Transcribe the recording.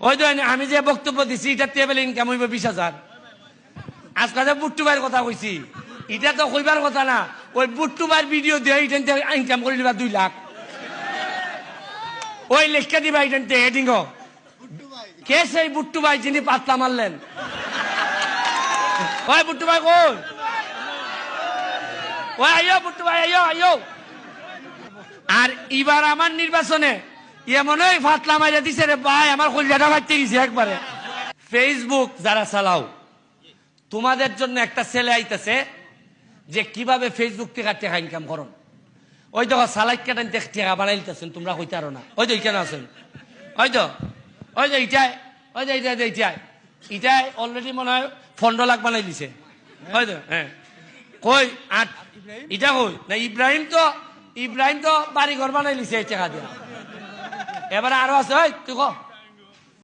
ওই তো আমি যে বক্তব্য দিছি এটা টেবিল ইনকাম হইব বিশ হাজার। আজকে যে বুট্টু ভাইয়ের কথা কইছি, এটা তো কইবার কথা না। ওই বুট্টু ভাইয়ের ভিডিও দিয়ে এটা ইনকাম করে দিবা দুই লাখ। ওই লেখা দিবা এটা হেডিং কে সেই বুট্টু ভাই যিনি পাতলা মারলেন? ওই বুট্টু ভাই কই? ওই আইও বুট্টু ভাই আইও আইও আর এবার আমার নির্বাচনে এমন ওই ফাতলা মাইরা দিছে রে ভাই আমার কলিজাটা ফাটতে গেছে একবারে। ফেসবুক যারা চালাও তোমাদের জন্য একটা ছেলে আইতেছে যে কীভাবে ফেসবুক থেকে টাকা ইনকাম করুন ওই দেখো সালাইক কেটেন টাকা বানাইতেছেন তোমরা কইতে আরও না। ওই তো এখানে আছেন। ওই তো ওই যে ইটাই ওই যে ইটাই ইটাই ইটাই অলরেডি মনে হয় পনেরো লাখ বানাই দিছে। ওই তো হ্যাঁ। কই আট ইটা কই? না ইব্রাহিম তো ইব্রাহিম তো বাড়ি ঘর বানাই লিছে এই টাকা দিয়া। এবারে আরও আছে ওই তুই ক?